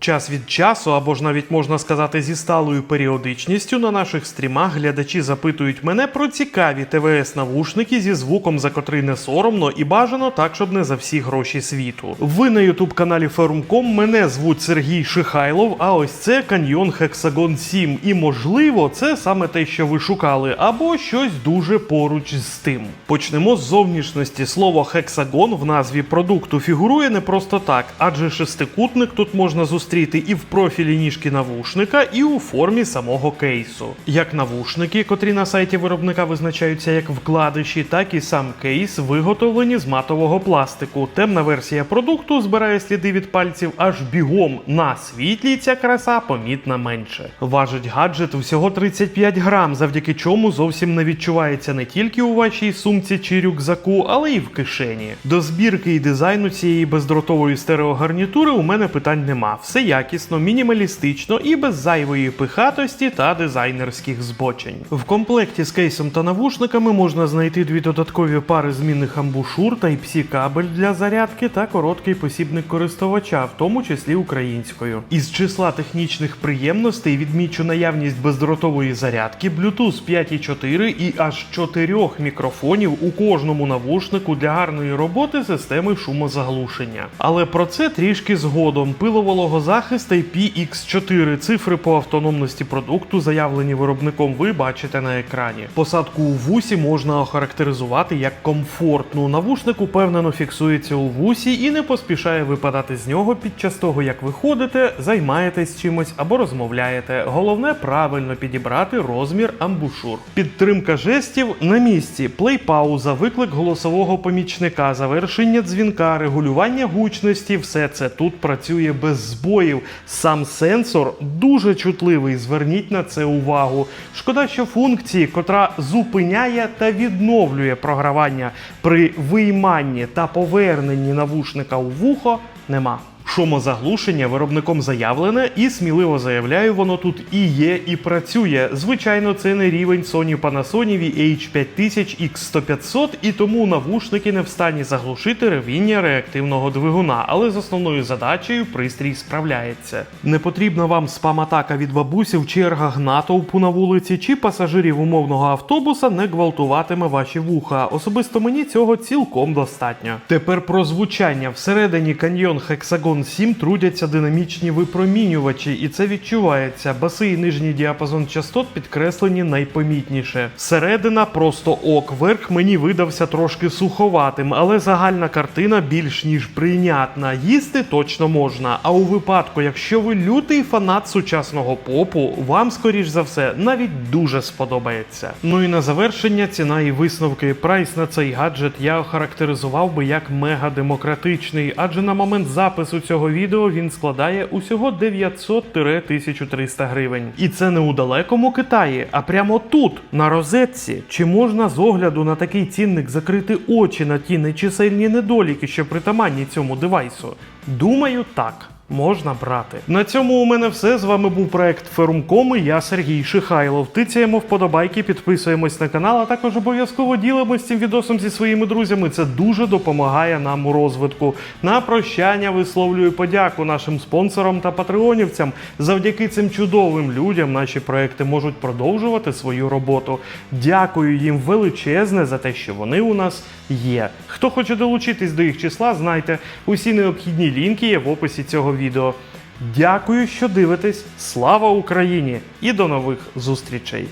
Час від часу, або ж навіть можна сказати зі сталою періодичністю, на наших стрімах глядачі запитують мене про цікаві ТВС-навушники зі звуком, за котрий не соромно і бажано так, щоб не за всі гроші світу. Ви на ютуб каналі Ферум.ком, мене звуть Сергій Шихайлов, а ось це каньйон Hexagon 7. І можливо, це саме те, що ви шукали, або щось дуже поруч з тим. Почнемо з зовнішності. Слово хексагон в назві продукту фігурує не просто так, адже шестикутник тут можна зустріти і в профілі ніжки навушника, і у формі самого кейсу. Як навушники, котрі на сайті виробника визначаються як вкладиші, так і сам кейс виготовлені з матового пластику. Темна версія продукту збирає сліди від пальців аж бігом. На світлі ця краса помітна менше. Важить гаджет всього 35 грам, завдяки чому зовсім не відчувається не тільки у вашій сумці чи рюкзаку, але й в кишені. До збірки і дизайну цієї бездротової стереогарнітури у мене питань нема. Все якісно, мінімалістично і без зайвої пихатості та дизайнерських збочень. В комплекті з кейсом та навушниками можна знайти дві додаткові пари змінних амбушур й кабель для зарядки та короткий посібник користувача, в тому числі українською. Із числа технічних приємностей відмічу наявність бездротової зарядки, Bluetooth 5.4 і аж чотирьох мікрофонів у кожному навушнику для гарної роботи системи шумозаглушення. Але про це трішки згодом. Пиловологозахист IPX4. Цифри по автономності продукту, заявлені виробником, ви бачите на екрані. Посадку у вусі можна охарактеризувати як комфортну. Навушник упевнено фіксується у вусі і не поспішає випадати з нього під час того, як ви ходите, займаєтесь чимось або розмовляєте. Головне правильно підібрати розмір амбушур. Підтримка жестів на місці. Плей-пауза, виклик голосового помічника, завершення дзвінка, регулювання гучності. Все це тут працює без збоїв. Сам сенсор дуже чутливий. Зверніть на це увагу. Шкода, що функції, котра зупиняє та відновлює програвання при вийманні та поверненні навушника у вухо, нема. Шумозаглушення виробником заявлене і сміливо заявляю, воно тут і є, і працює. Звичайно, це не рівень Sony Panasonic H5000 X1500, і тому навушники не в стані заглушити ревіння реактивного двигуна, але з основною задачею пристрій справляється. Не потрібна вам спам-атака від бабусів, чергах натовпу на вулиці чи пасажирів умовного автобуса не гвалтуватиме ваші вуха. Особисто мені цього цілком достатньо. Тепер про звучання всередині каньйон Hexagon 7 трудяться динамічні випромінювачі, і це відчувається. Баси і нижній діапазон частот підкреслені найпомітніше. Середина просто ок. Верх мені видався трошки суховатим, але загальна картина більш ніж прийнятна. Їсти точно можна. А у випадку, якщо ви лютий фанат сучасного попу, вам скоріш за все навіть дуже сподобається. Ну і на завершення ціна і висновки. Прайс на цей гаджет я охарактеризував би як мега демократичний, адже на момент запису цього відео він складає усього 900-1300 гривень. І це не у далекому Китаї, а прямо тут, на розетці. Чи можна з огляду на такий цінник закрити очі на ті нечисельні недоліки, що притаманні цьому девайсу? Думаю, так. Можна брати. На цьому у мене все. З вами був проект Ферум.ком і я Сергій Шихайлов. Тицяємо вподобайки, підписуємось на канал, а також обов'язково ділимось цим відосом зі своїми друзями. Це дуже допомагає нам у розвитку. На прощання висловлюю подяку нашим спонсорам та патреонівцям. Завдяки цим чудовим людям наші проекти можуть продовжувати свою роботу. Дякую їм величезне за те, що вони у нас є. Хто хоче долучитись до їх числа, знайте, усі необхідні лінки є в описі цього відео. Дякую, що дивитесь. Слава Україні! І до нових зустрічей!